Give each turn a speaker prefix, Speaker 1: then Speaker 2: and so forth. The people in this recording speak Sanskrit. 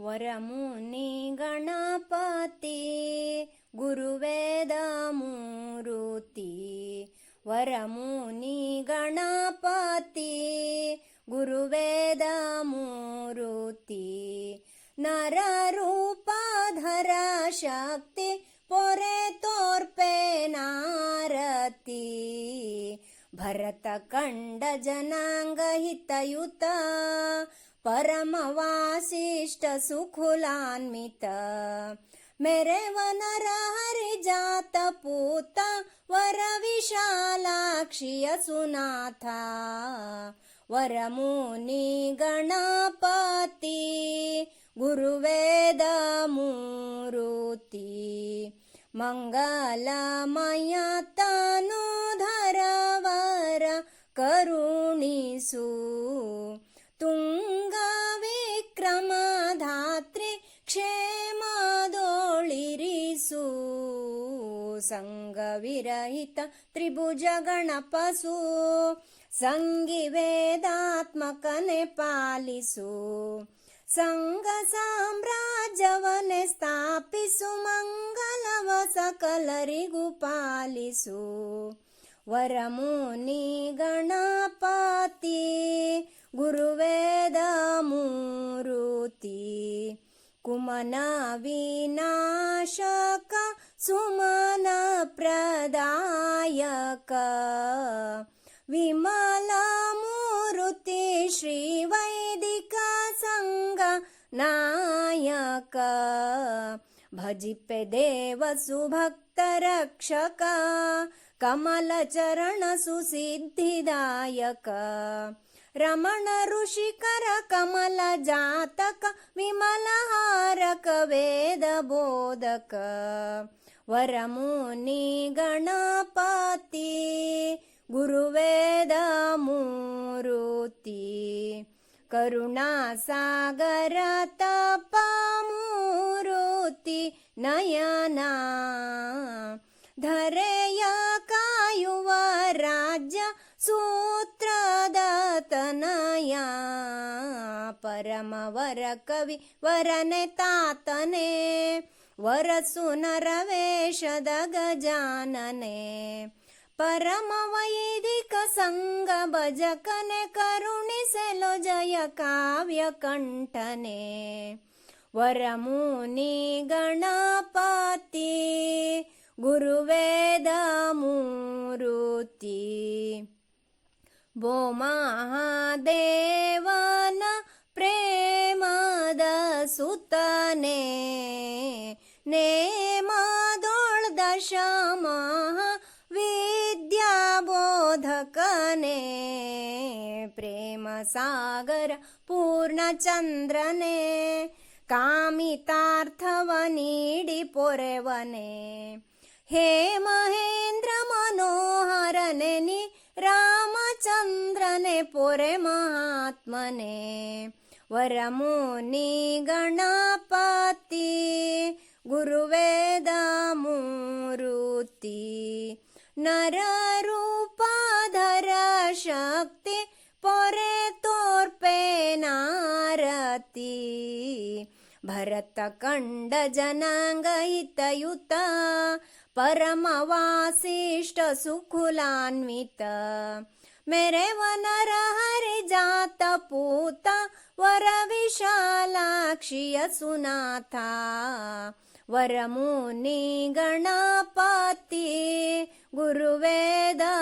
Speaker 1: वरमुनि गणपति गुरुवेदमूरुति। वरमुनि गणपति गुरुवेदमूरुति। नररूपाधर शक्ति तोर्पे नारति। जनाङ्गहितयुत परमवासिष्ठ सुखुलान्वित। मेरे वनर हरिजात पूत, वर विशालाक्षिय सुनाथा वरमुनि गणपति गुरुवेदमूरुति मङ्गलमय तनुधरवर करुणिसु। ಸಂಗವಿರಹಿತ ತ್ರಿಭುಜ ಗಣಪಸು ಸಂಗಿ ವೇದಾತ್ಮಕನೆ ಪಾಲಿಸು ಸಂಘ ಸಾಮ್ರಾಜ್ಯವನ್ನೇ ಸ್ಥಾಪಿಸು ಮಂಗಲವ ಸಕಲರಿಗೂ ಪಾಲಿಸು ವರಮುನಿ ಗಣಪತಿ ಗುರುವೇದಮೂರುತಿ ಕುಮನ ವಿನಾಶಕ ಸುಮನ ಪ್ರದಾಯಕ ವಿಮಲ ಮೂರುತಿ ಶ್ರೀ ವೈದಿಕ सुमनप्रदायक। प्रदायक विमला नायक भजिपे देव सुभक्तरक्षक। कमलचरण सुसिद्धिदायक। रमण ऋषिकर कमल जातक। विमलहारक वेदबोधक। वरमुनि वरमुनिगणपति गुरुवेदमुति करुणासागरतपामुति नयना धरेयकायुवराज्य सूत्रदतनया परमवर कवि वरने तातने वरसुनरवेशदगजानने परमवैदिकसङ्गभजकने करुणिसेलो जयकाव्यकण्ठने वरमुनि गणपति वरमुनिगणपति भो वोमाहादेवान प्रेमादसुत क्षमः विद्याबोधकने प्रेमसागर पूर्णचन्द्रने कामितार्थवनिडिपोरवने हे महेन्द्र मनोहरनि रामचन्द्रने पोरे महात्मने वरमुनि गणपति गुरुवेद नररूपाधर शक्ति परे तोर्पे नारति जनाङ्गयितयुत परमवासिष्ठसुकुलान्वित मेरे वनर हरिजात पूता वर विशालाक्षिय सुनाथा वरमो निगणापाति गुरुवेदा